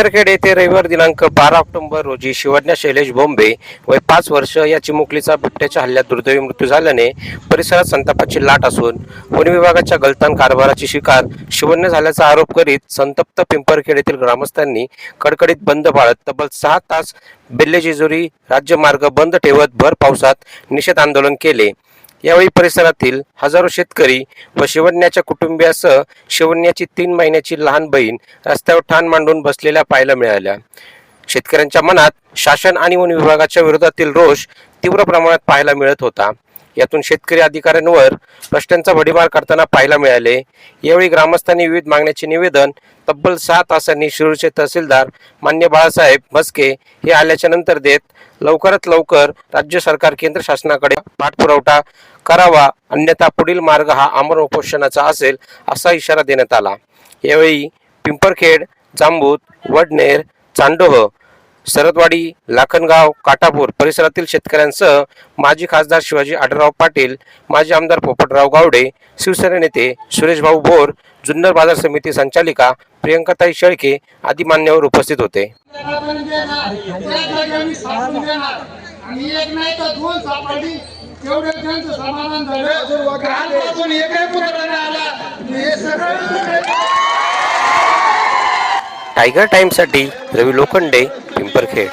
पिंपरखेड येथे रविवार दिनांक बारा ऑक्टोबर रोजी शिवज्ञ शैलेश बोंबे वय पाच वर्ष या चिमुकलीचा बिबट्याच्या हल्ल्यात दुर्दैवी मृत्यू झाल्याने परिसरात संतापाची लाट असून वन विभागाच्या गलतान कारभाराची शिकार शिवण्य झाल्याचा आरोप करीत संतप्त पिंपरखेड येथील ग्रामस्थांनी कडकडीत बंद पाळत तब्बल सहा तास बेल्ले जेजुरी राज्यमार्ग बंद ठेवत भर पावसात निषेध आंदोलन केले. यावेळी परिसरातील हजारो शेतकरी व शिवण्याच्या कुटुंबियासह शिवण्याची तीन महिन्याची लहान बहीण रस्त्यावर ठाण मांडून बसलेल्या पाहायला मिळाल्या. शेतकऱ्यांच्या मनात शासन आणि वन विभागाच्या विरोधातील रोष तीव्र प्रमाणात पाहायला मिळत होता. यातून शेतकरी अधिकाऱ्यांवर प्रश्नांचा भडीमार करताना पाहायला मिळाले. यावेळी ग्रामस्थांनी विविध मागण्याचे निवेदन तब्बल सहा तासांनी शिरूरचे तहसीलदार मान्य बाळासाहेब म्हस्के हे आल्याच्यानंतर देत लवकरात लवकर राज्य सरकार केंद्र शासनाकडे पाठपुरवठा करावा अन्यथा पुढील मार्ग हा अमर उपोषणाचा असेल असा इशारा देण्यात आला. यावेळी पिंपरखेड जांबूत वडनेर चांडोह सरदवाडी लाखनगाव काटापूर परिसरातील शेतकऱ्यांसह माजी खासदार शिवाजी आढळराव पाटील माजी आमदार पोपटराव गावडे शिवसेना नेते सुरेशभाऊ भोर जुन्नर बाजार समिती संचालिका प्रियंकाताई शेळके आदी मान्यवर उपस्थित होते. टायगर टाइम्ससाठी रवी लोखंडे पिंपरखेड